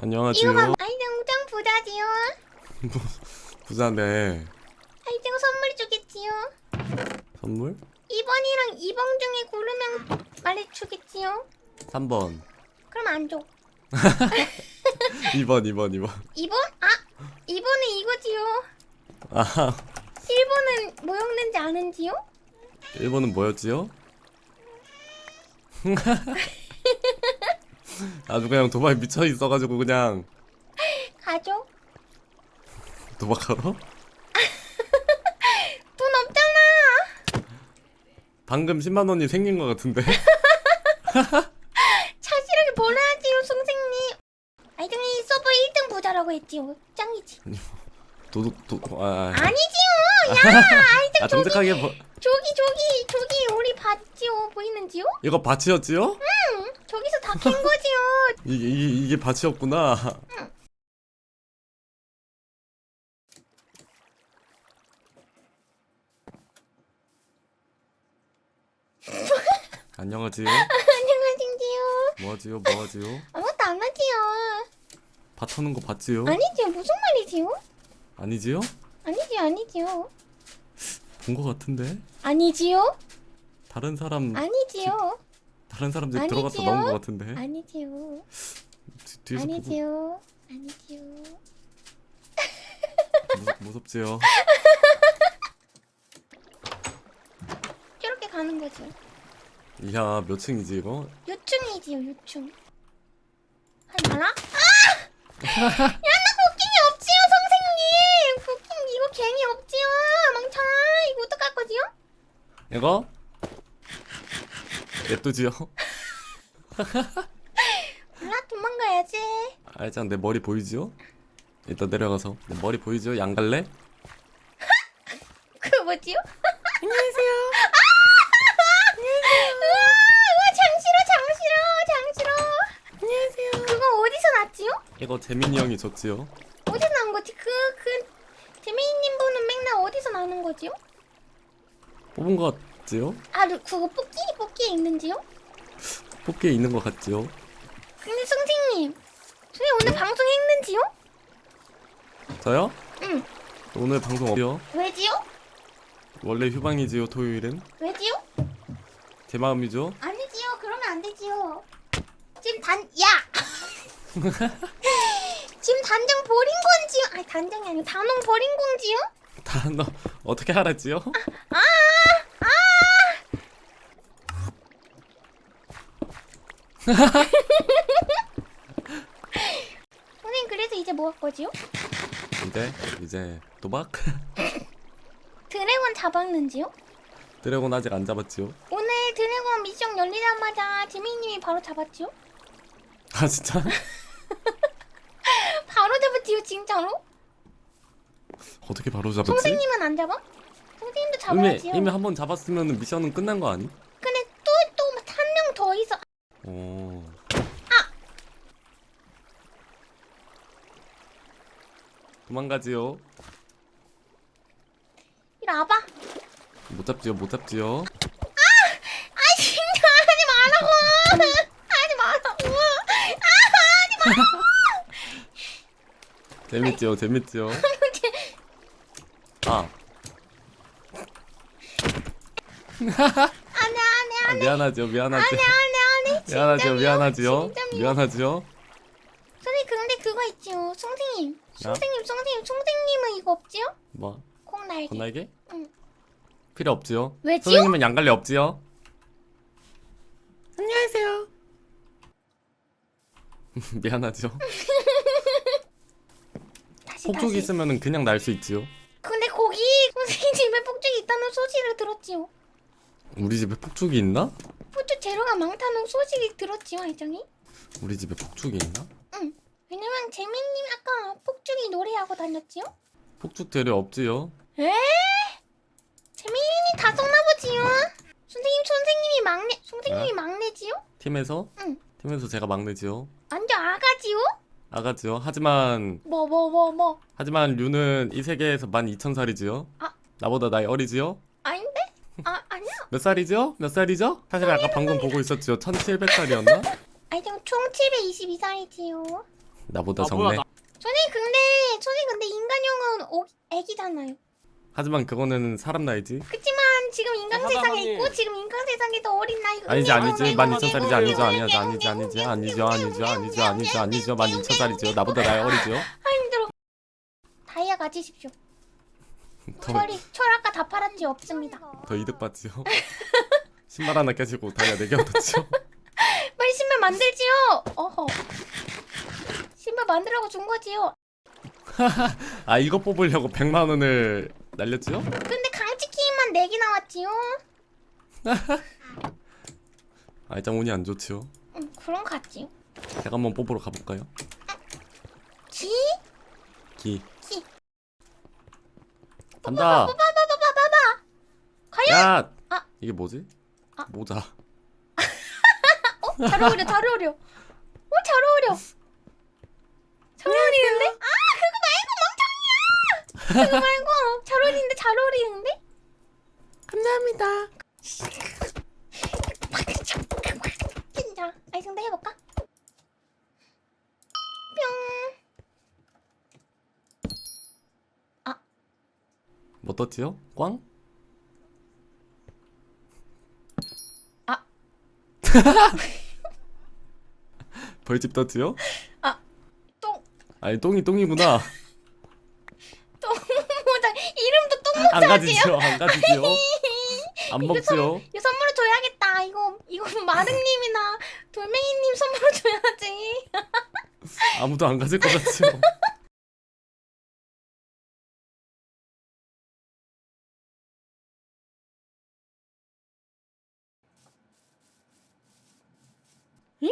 안녕하세요. 이거 봐 아이정 부자지요 부자네. 아이정 선물 주겠지요 선물? 2번이랑 2번 중에 고르면 말해주겠지요 3번. 그럼 안 줘 2번, 2번, 2번. 2번? 아 2번은 이거지요 아, 1번은 뭐였는지 아는지요? 1번은 뭐였지요? 아주 그냥 도박에 미쳐 있어가지고 그냥 가죠? 도박하러? 돈 없잖아. 방금 10만 원이 생긴 것 같은데? 차실하게 벌어야지요 선생님. 아이정이 서버 1등 부자라고 했지요 짱이지. 도둑, 도, 아, 아, 아니지요. 야 아이정 아 정직하게 버, 저기 저기 저기 우리 봤지요? 보이는지요? 이거 밭이었지요? 응 저기서 다 캔 거지요 이게, 이게, 이게 밭이었구나. 안녕하지요? 안녕하신지요 뭐하지요? 뭐하지요? 아무것도 안 하지요 밭 하는 거 봤지요? 아니지요 무슨 말이지요? 아니지요? 아니지요 아니지요 본 거 같은데? 아니지요? 다른 사람 아니지요 다른 사람들 아니지요? 들어갔다 나온 거 같은데? 아니지요 뒤, 뒤에서 아니지요 아니지요 무, 무섭지요? 저렇게 가는 거죠 이야 몇 층이지 이거? 요충이지요 요충 하지 마라 아! 야나 복킹이 없지요 선생님 복킹 이거 괜히 없지요 멍청아 이거 어떡할 거지요? 이거? 냅두지요? 몰라 도망가야지 알짱 내 머리 보이지요? 일단 내려가서 내 머리 보이지요? 양갈래? 그 뭐지요? 안녕하세요 우와, 우와 장 싫어 장 싫어 장 싫어 안녕하세요 그거 어디서 났지요? 이거 재민이 형이 줬지요? 어디서 난 거지? 그, 그, 재민이님 분은 맨날 어디서 나는 거지요? 뽑은 거 같지요? 아, 그- 그거 뽑기? 뽑기에 있는지요? 뽑기에 있는 거 같지요? 근데 선생님, 선생님 오늘 방송 했는지요? 저요? 응. 오늘 방송 없지요? 왜지요? 원래 휴방이지요 토요일은? 왜지요? 제 마음이죠? 아니지요. 그러면 안 되지요. 지금 단, 야! 지금 단장 버린 건지요? 아니, 단장이 아니고 단홍 버린 건지요? 다너 어떻게 알았지요? 아! 아! 선생님, 그래서 이제 뭐 할 거지요? 이제 이제 도박? 드래곤 잡았는지요? 드래곤 아직 안 잡았지요? 오늘 드래곤 미션 열리자마자 재민님이 바로 잡았지요? 아 진짜? 바로 잡았지요, 진짜로? 어떻게 바로 잡았지? 선생님은 안 잡아? 선생님도 이미 잡아야지요. 이미 한 번 잡았으면 미션은 끝난 거 아니? 근데 또 또 한 명 더 있어. 오. 도망가지요. 이리 와봐. 못 잡지요. 못 잡지요. 아 진짜 하지 말라고. 하지 말라고. 아 하지 재밌지요. 재밌지요. 아, 안해 안해 아 미안하지요. 미안하지요. 안해 안해 안해. 미안하지요. 미안하지요. 진짜 미안. 미안하지요. 선생님 근데 그거 있지요. 선생님. 야? 선생님 선생님은 이거 없지요? 뭐 콩날개. 건날개? 응. 필요 없지요. 왜지요? 선생님은 양갈래 없지요. 안녕하세요. 미안하죠. 다시 다시. 있으면은 그냥 날 수 있지요. 근데 거기 선생님 집에 폭죽이 있다는 소식을 들었지요. 우리 집에 폭죽이 있나? 폭죽 재료가 많다는 소식이 들었지요, 알정이? 우리 집에 폭죽이 있나? 응. 왜냐면 재민님 아까 폭죽이 노래하고 다녔지요? 폭죽 재료 없지요. 에? 재민님이 다 썼나 보지요? 선생님, 선생님이 막내, 선생님이 막내지요? 팀에서 응. 팀에서 제가 막내지요. 완전 아가지요? 아가지요. 하지만 뭐, 뭐, 뭐, 뭐. 하지만 류는 이 세계에서 만 2천살이지요. 아. 나보다 나이 어리지요. 아닌데? 아, 아니야. 몇 살이죠? 몇 살이죠? 사실 아까 방금 보고 있었지요. 1700살이었나? 아니, 지금 총 722살이지요. 나보다 아, 적네. 나- 저는 근데 저는 근데 인간형은 오, 애기잖아요. 하지만 그거는 사람 나이지. 그치만 지금 인간 네, 세상에 있고 지금 인간 세상에 더 어린 나이. 아니지 아니지 만 이천 살이지 아니죠 아니죠 아니지 아니지 아니죠 아니죠 아니죠 아니죠 아니죠 만 이천 살이죠 나보다 나이 어리죠. 아 힘들어. 다이아 가지십시오. 철이 철 아까 다 팔은 지 없습니다. 더 이득 받지요. 신발 하나 깨지고 다이아 네개 얻었죠. 빨리 신발 만들지요. 어허. 만들라고 준 거지요. 아 이거 뽑으려고 100만 원을 날렸지요? 근데 강치키만 4개 나왔지요. 아 일단 운이 안 좋지요. 응, 그런 거 같지요. 제가 한번 뽑으러 가볼까요? 기? 기 기. 간다. 봐봐봐봐봐봐. 과연? 야 아. 이게 뭐지? 아. 모자. 어? 잘 어울려, 잘 어울려. 어, 잘 어울려. 잘 어울리는데? 아, 그거 말고 멍청 이야. 그거 말고 잘 어울리는데 잘 어울리는데? 감사합니다. 진짜. 아이 상대 해볼까? 뿅. 뭐 떴지요? 꽝? 아. 벌집 떴지요? 똥. 아니 똥이 똥이구나. 똥 모자. 이름도 똥 안. 가지지요? 안 가지지요? 안 이거 먹지요? 이거 선물로 줘야겠다. 이거 이거 마릉님이나 돌멩이님 선물로 줘야지. 아무도 안 가질 것 같지요? 응?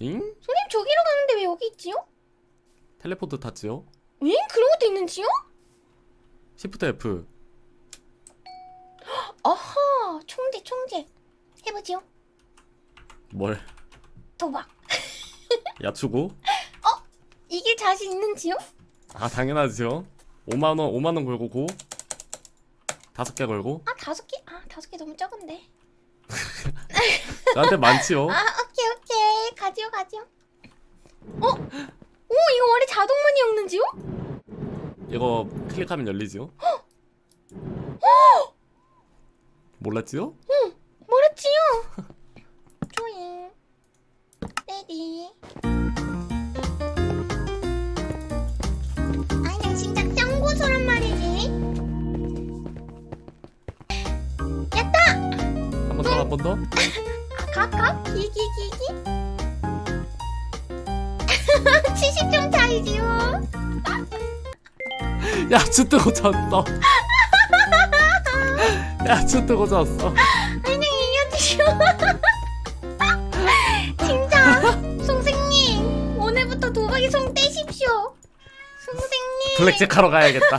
잉? 손님 저기로 가는데 왜 여기 있지요? 텔레포트 탔지요? 응? 그런 것도 있는지요? 시프트 F 아하 총재 총재 해보지요. 뭘 도박. 야추고? 이길 자신 있는지요? 아 당연하지요 5만원 5만원 걸고 고 다섯 개 걸고 아 다섯 개? 아 다섯 개 너무 적은데. 나한테 많지요 아 오케이 오케이 가지요 가지요. 어? 오 이거 원래 자동문이 없는지요? 이거 클릭하면 열리지요? 몰랐지요? 뭐랬지요? 조잉. 레디. 아니 나 진짜 짱고소란 말이지. 야따! 한번 더 한 번 더? 아깝깝 기기 기기 70점 차이지요 야추 뜨고 졌어 야추 뜨고 졌어. 그냥 이겨주시오. 진짜. 선생님 오늘부터 도박이 송 떼십시오. 선생님. 블랙잭 하러 가야겠다